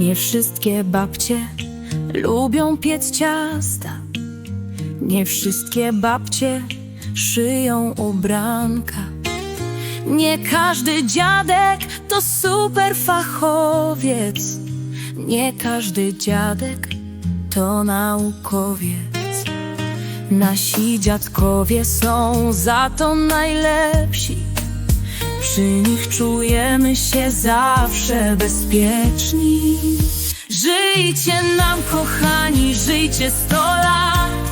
Nie wszystkie babcie lubią piec ciasta. Nie wszystkie babcie szyją ubranka. Nie każdy dziadek to super fachowiec. Nie każdy dziadek to naukowiec. Nasi dziadkowie są za to najlepsi. Przy nich czujemy się zawsze bezpieczni. Żyjcie nam, kochani, żyjcie sto lat.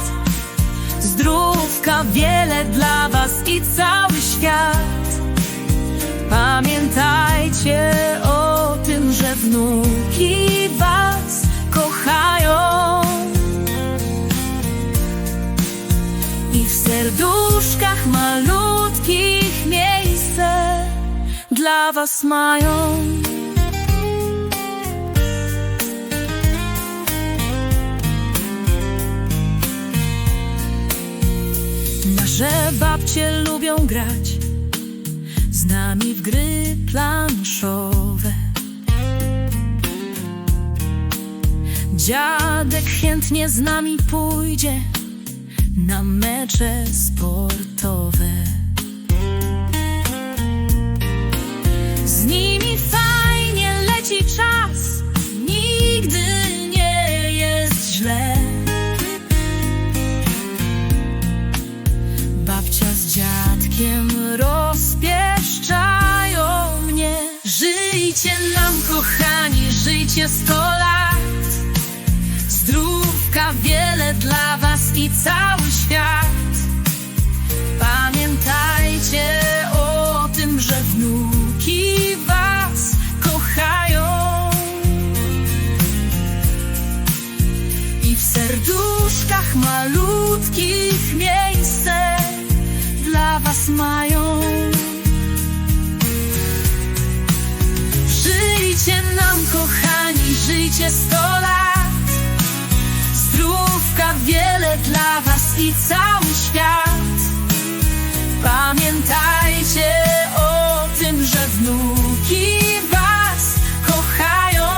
Zdrówka wiele dla was i cały świat. Pamiętajcie o tym, że wnuki was kochają. I w serduszkach was mają. Nasze babcie lubią grać z nami w gry planszowe. Dziadek chętnie z nami pójdzie na mecze sportowe. Żyjcie nam, kochani, żyjcie sto lat. Zdrówka wiele dla was i cały świat. Pamiętajcie o tym, że wnuki was kochają. I w serduszkach malutkich miejsce dla was mają. Żyjcie sto lat. Zdrówka wiele dla was i cały świat. Pamiętajcie o tym, że wnuki was kochają.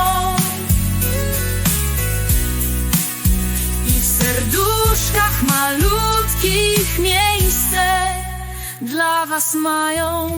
I w serduszkach malutkich miejsce dla was mają.